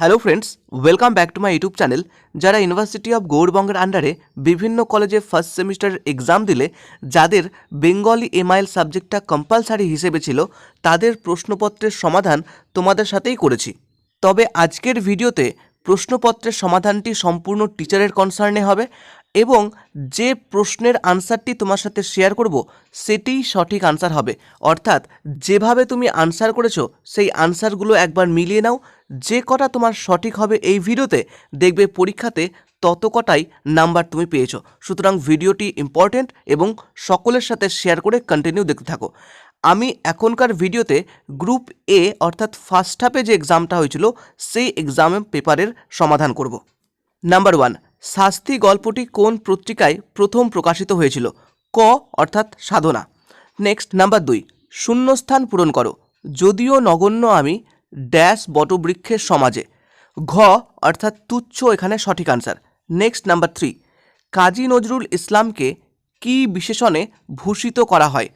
Hello friends welcome back to my YouTube channel যারা university of গৌড়বঙ্গের আন্ডারে বিভিন্ন কলেজে ফার্স্ট সেমিস্টার এক্সাম দিলে, যাদের বেঙ্গলি এমআইএল সাবজেক্টটা কম্পালসারি হিসেবে ছিল, তাদের প্রশ্নপত্রের সমাধান তোমাদের সাথেই করেছি। তবে আজকের ভিডিওতে প্রশ্নপত্রের সমাধানটি সম্পূর্ণ টিচারের কনসার্নে হবে এবং যে প্রশ্নের আনসারটি তোমার সাথে শেয়ার করব সেটিই সঠিক আনসার হবে। অর্থাৎ, যেভাবে তুমি আনসার করেছ, সেই আনসারগুলো একবার মিলিয়ে নাও যে কটা তোমার সঠিক হবে এই ভিডিওতে দেখবে পরীক্ষাতে তত কটাই নাম্বার তুমি পেয়েছ। সুতরাং ভিডিওটি ইম্পর্ট্যান্ট এবং সকলের সাথে শেয়ার করে কন্টিনিউ দেখতে থাকো। আমি এখনকার ভিডিওতে গ্রুপ এ অর্থাৎ ফার্স্ট হাফে যে এক্সামটা হয়েছিল, সেই এক্সাম পেপারের সমাধান করব। নাম্বার ওয়ান শাস্তি গল্পটি কোন পত্রিকায় প্রথম প্রকাশিত হয়েছিল? ক অর্থাৎ সাধনা। নেক্সট নাম্বার দুই, শূন্যস্থান পূরণ করো। যদিও নগণ্য আমি ড্যাশ বটবৃক্ষের সমাজে। ঘ, অর্থাৎ তুচ্ছ এখানে সঠিক answer next number three Kazi Nazrul ইসলামকে কি বিশেষণে ভূষিত করা হয়?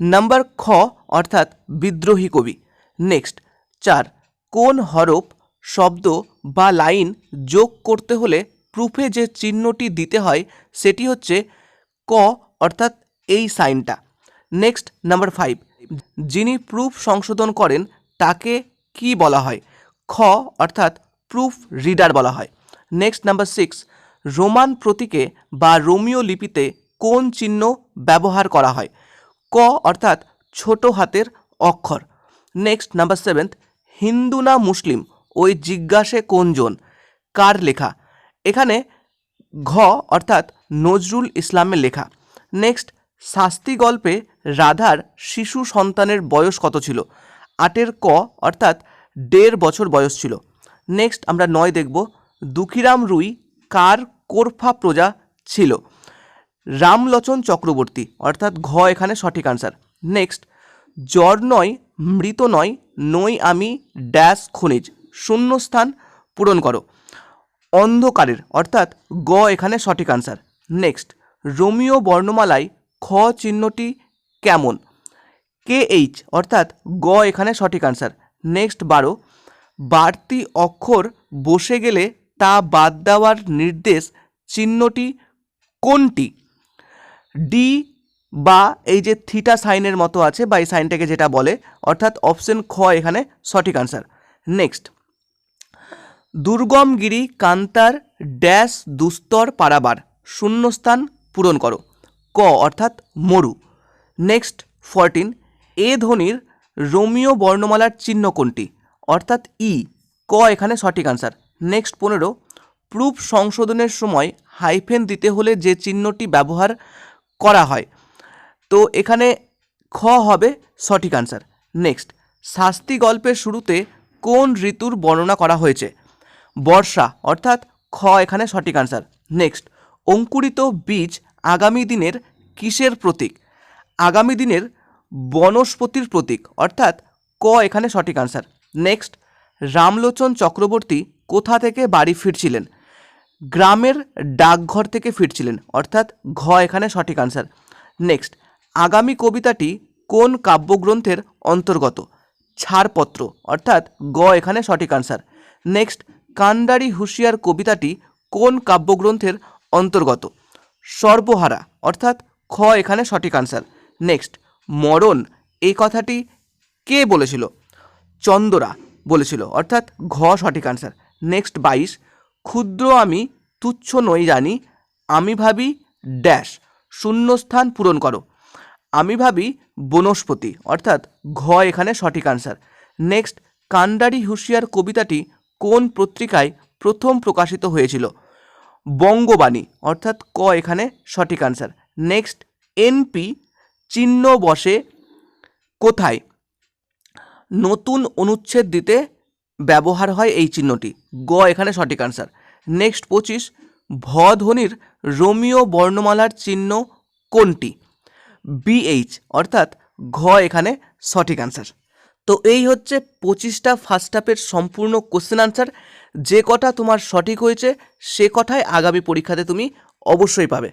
নাম্বার খ, অর্থাৎ বিদ্রোহী কবি। নেক্সট চার। কোন হরফ, শব্দ বা লাইন যোগ করতে হলে প্রুফে যে চিহ্নটি দিতে হয়, সেটি হচ্ছে ক, অর্থাৎ এই সাইনটা। নেক্সট নাম্বার ফাইভ যিনি প্রুফ সংশোধন করেন, তাকে কি বলা হয়? খ অর্থাৎ প্রুফ রিডার বলা হয়। নেক্সট নাম্বার সিক্স রোমান প্রতীকে বা রোমিও লিপিতে কোন চিহ্ন ব্যবহার করা হয়? ক অর্থাৎ ছোট হাতের অক্ষর। নেক্সট নাম্বার সেভেন্থ হিন্দু না মুসলিম? ওই জিজ্ঞাসে কোন কোনজন? কার লেখা? এখানে ঘ অর্থাৎ নজরুল ইসলামের লেখা। নেক্সট শাস্তি গল্পে রাধার শিশু সন্তানের বয়স কত ছিল? আটের ক অর্থাৎ দেড় বছর বয়স ছিল। নেক্সট আমরা নয় দেখব। দুঃখীরাম রুই কার কোরফা প্রজা ছিল? রামলোচন চক্রবর্তী, অর্থাৎ ঘ এখানে সঠিক আনসার নেক্সট জ্বর নয়, মৃত নয়, নই আমি ড্যাশ খনিজ। শূন্যস্থান পূরণ করো। অন্ধকারের, অর্থাৎ গ এখানে সঠিক আনসার নেক্সট রোমিও বর্ণমালায় খ চিহ্নটি কেমন? কে এইচ অর্থাৎ গ এখানে সঠিক আনসার নেক্সট বারো। বাড়তি অক্ষর বসে গেলে তা বাদ দেওয়ার নির্দেশ চিহ্নটি কোনটি? ডি বা এই যে থিটা সাইনের মতো আছে বা এই সাইনটাকে যেটা বলে, অর্থাৎ অপশন খ এখানে সঠিক আনসার নেক্সট দুর্গমগিরি কান্তার ড্যাশ দুস্তর পারাবার শূন্যস্থান পূরণ করো। ক, অর্থাৎ মরু। নেক্সট ফরটিন এ ধ্বনির রোমিও বর্ণমালার চিহ্ন কোনটি? অর্থাৎ ই। ক এখানে সঠিক আনসার নেক্সট পনেরো। প্রুফ সংশোধনের সময় হাইফেন দিতে হলে যে চিহ্নটি ব্যবহার করা হয়। তো এখানে খ হবে সঠিক আনসার নেক্সট শাস্তি গল্পের শুরুতে কোন ঋতুর বর্ণনা করা হয়েছে? বর্ষা, অর্থাৎ খ এখানে সঠিক আনসার নেক্সট অঙ্কুরিত বীজ আগামী দিনের কিসের প্রতীক? আগামী দিনের বনস্পতির প্রতীক, অর্থাৎ ক এখানে সঠিক আনসার নেক্সট রামলোচন চক্রবর্তী কোথা থেকে বাড়ি ফিরছিলেন? গ্রামের ডাকঘর থেকে ফিরছিলেন, অর্থাৎ ঘ এখানে সঠিক আনসার নেক্সট আগামী কবিতাটি কোন কাব্যগ্রন্থের অন্তর্গত? ছাড়পত্র, অর্থাৎ গ এখানে সঠিক আনসার নেক্সট কান্ডারি হুঁশিয়ার কবিতাটি কোন কাব্যগ্রন্থের অন্তর্গত? সর্বহারা, অর্থাৎ খ এখানে সঠিক আনসার নেক্সট মরণ, এই কথাটি কে বলেছিল? চন্দরা বলেছিল। অর্থাৎ ঘ সঠিক আনসার নেক্সট বাইশ, ক্ষুদ্র আমি, তুচ্ছ নই জানি, আমি ভাবি ড্যাশ শূন্যস্থান পূরণ করো। আমি ভাবি বনস্পতি, অর্থাৎ ঘ এখানে সঠিক আনসার নেক্সট কান্ডারি হুঁশিয়ার কবিতাটি কোন পত্রিকায় প্রথম প্রকাশিত হয়েছিল? বঙ্গবাণী, অর্থাৎ ক এখানে সঠিক আনসার নেক্সট এনপি চিহ্ন বসে কোথায়? নতুন অনুচ্ছেদ দিতে ব্যবহার হয় এই চিহ্নটি। গ, এখানে সঠিক আনসার নেক্সট পঁচিশ, ভ ধ্বনির রোমিও বর্ণমালার চিহ্ন কোনটি? বিএইচ অর্থাৎ ঘ এখানে সঠিক আনসার তো এই হচ্ছে পঁচিশটা ফার্স্ট হাফের সম্পূর্ণ কোশ্চেন আনসার যে কটা তোমার সঠিক হয়েছে, সে কথাই আগামী পরীক্ষাতে তুমি অবশ্যই পাবে।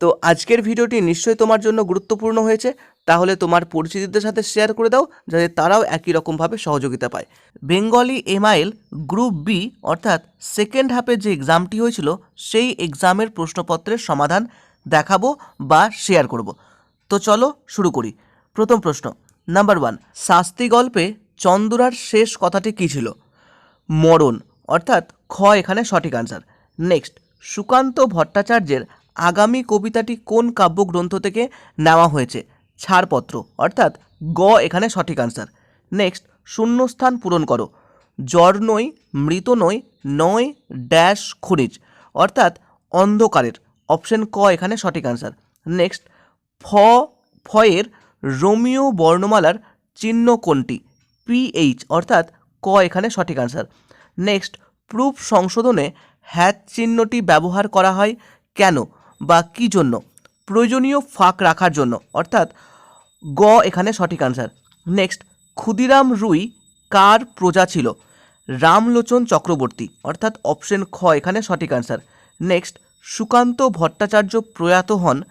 তো আজকের ভিডিওটি নিশ্চয়ই তোমার জন্য গুরুত্বপূর্ণ হয়েছে। তাহলে তোমার পরিচিতদের সাথে শেয়ার করে দাও, যাতে তারাও একই রকমভাবে সহযোগিতা পায়। বেঙ্গলি এমআইএল গ্রুপ বি অর্থাৎ সেকেন্ড হাফে যে এক্সামটি হয়েছিল, সেই এক্সামের প্রশ্নপত্রের সমাধান দেখাবো বা শেয়ার করব। তো চলো শুরু করি। প্রথম প্রশ্ন নাম্বার ওয়ান শাস্তি গল্পে চন্দুরার শেষ কথাটি কী ছিল? মরণ, অর্থাৎ খ এখানে সঠিক আনসার নেক্সট সুকান্ত ভট্টাচার্যের আগামী কবিতাটি কোন কাব্যগ্রন্থ থেকে নেওয়া হয়েছে? ছাড়পত্র, অর্থাৎ গ এখানে সঠিক আনসার নেক্সট শূন্যস্থান পূরণ করো। জ্বর নই, মৃত নই, নয় ড্যাশ খনিজ, অর্থাৎ অন্ধকারের অপশন ক এখানে সঠিক আনসার নেক্সট ফ, ফয়ের রোমিও বর্ণমালার চিহ্ন কোনটি? পিএইচ অর্থাৎ ক এখানে সঠিক আনসার নেক্সট প্রুফ সংশোধনে হ্যাচ চিহ্নটি ব্যবহার করা হয় কেন? বা কি জন্য? প্রয়োজনীয় ফাঁক রাখার জন্য। অর্থাৎ, গ এখানে সঠিক আনসার নেক্সট ক্ষুদিরাম রুই কার প্রজা ছিল? রামলোচন চক্রবর্তী। অর্থাৎ অপশন খ এখানে সঠিক আনসার নেক্সট সুকান্ত ভট্টাচার্য প্রয়াত হন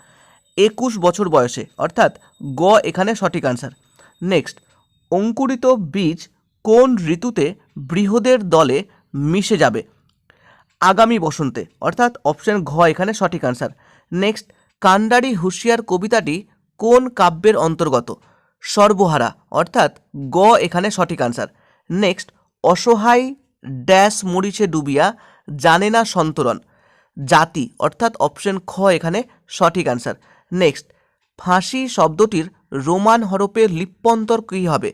একুশ বছর বয়সে। অর্থাৎ, গ এখানে সঠিক আনসার নেক্সট অঙ্কুরিত বীজ কোন ঋতুতে বৃহদের দলে মিশে যাবে? আগামী বসন্তে। অর্থাৎ অপশন ঘ এখানে সঠিক আনসার নেক্সট কান্ডারি হুঁশিয়ার কবিতাটি কোন কাব্যের অন্তর্গত? সর্বহারা, অর্থাৎ গ এখানে সঠিক আনসার নেক্সট অসহায় ড্যাশ মরিচে ডুবিয়া জানে না সন্তরণ। জাতি, অর্থাৎ অপশন খ এখানে সঠিক আনসার নেক্সট ফাঁসি শব্দটির রোমান হরপে লিপ্যন্তর কী হবে?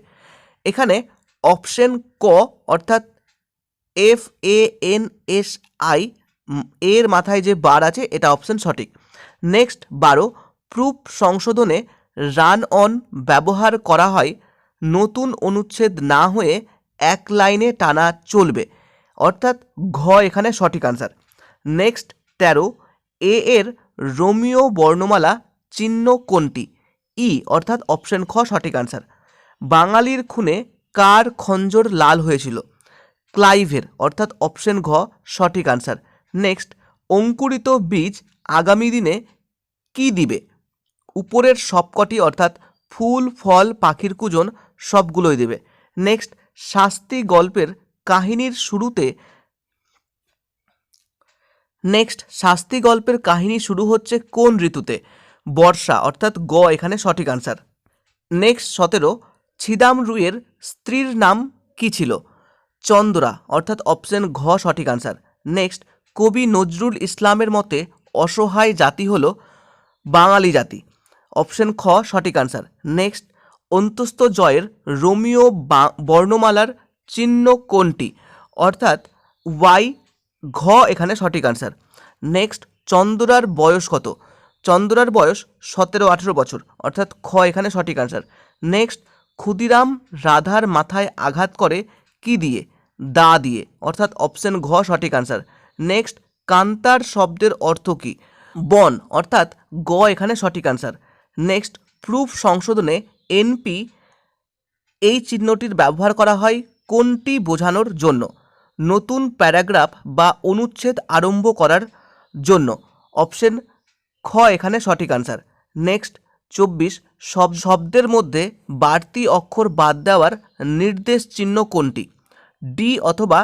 এখানে অপশন ক, অর্থাৎ F A N S I এর মাথায় যে বার আছে, এটা অপশন সঠিক। নেক্সট বারো প্রুফ সংশোধনে রান অন ব্যবহার করা হয়, নতুন অনুচ্ছেদ না হয়ে এক লাইনে টানা চলবে। অর্থাৎ ঘ এখানে সঠিক আনসার নেক্সট তেরো এ এর রোমিও বর্ণমালা চিহ্ন কোনটি? ই অর্থাৎ অপশন খ সঠিক আনসার বাঙালির খুনে কার খঞ্জর লাল হয়েছিল? ক্লাইভের, অর্থাৎ অপশন ঘ, সঠিক আনসার নেক্সট অঙ্কুরিত বীজ আগামী দিনে কি দিবে? উপরের সবকটি, অর্থাৎ ফুল, ফল, পাখির কুজন, সবগুলোই দেবে। নেক্সট শাস্তি গল্পের কাহিনীর শুরুতে নেক্সট শাস্তি গল্পের কাহিনী শুরু হচ্ছে কোন ঋতুতে? বর্ষা, অর্থাৎ গ, এখানে সঠিক আনসার নেক্সট সতেরো, ছিদাম রুইয়ের স্ত্রীর নাম কি ছিল? চন্দ্রা, অর্থাৎ অপশন ঘ, সঠিক আনসার নেক্সট কবি নজরুল ইসলামের মতে অসহায় জাতি হল বাঙালি জাতি। অপশন খ, সঠিক আনসার নেক্সট অন্তস্থ জয়ের রোমিও বর্ণমালার চিহ্ন কোনটি? অর্থাৎ ওয়াই, ঘ এখানে সঠিক আনসার নেক্সট চন্দ্রার বয়স কত? চন্দ্রার বয়স সতেরো, আঠেরো বছর, অর্থাৎ খ এখানে সঠিক আনসার নেক্সট ক্ষুদিরাম রাধার মাথায় আঘাত করে কি দিয়ে? দা দিয়ে, অর্থাৎ অপশন ঘ সঠিক আনসার নেক্সট কান্তার শব্দের অর্থ কী? বন, অর্থাৎ গ এখানে সঠিক আনসার নেক্সট প্রুফ সংশোধনে এনপি এই চিহ্নটির ব্যবহার করা হয় কোনটি বোঝানোর জন্য? নতুন প্যারাগ্রাফ বা অনুচ্ছেদ আরম্ভ করার জন্য। অপশন খ এখানে সঠিক আনসার নেক্সট চব্বিশ, সব শব্দের মধ্যে বাড়তি অক্ষর বাদ দেওয়ার নির্দেশ চিহ্ন কোনটি? ডি অথবা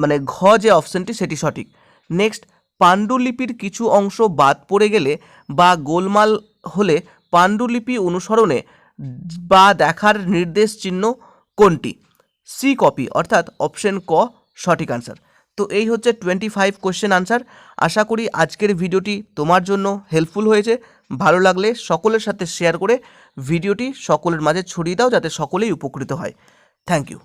মানে ঘ যে অপশনটি সেটি সঠিক। নেক্সট পাণ্ডুলিপির কিছু অংশ বাদ পড়ে গেলে বা গোলমাল হলে পাণ্ডুলিপি অনুসরণে বা দেখার নির্দেশ চিহ্ন কোনটি? সি কপি অর্থাৎ অপশন ক, সঠিক আনসার তো এই হচ্ছে টোয়েন্টি ফাইভ কোয়েশ্চেন আনসার আশা করি আজকের ভিডিওটি তোমার জন্য হেল্পফুল হয়েছে। ভালো লাগলে সকলের সাথে শেয়ার করে ভিডিওটি সকলের মাঝে ছড়িয়ে দাও যাতে সকলেই উপকৃত হয়। Thank you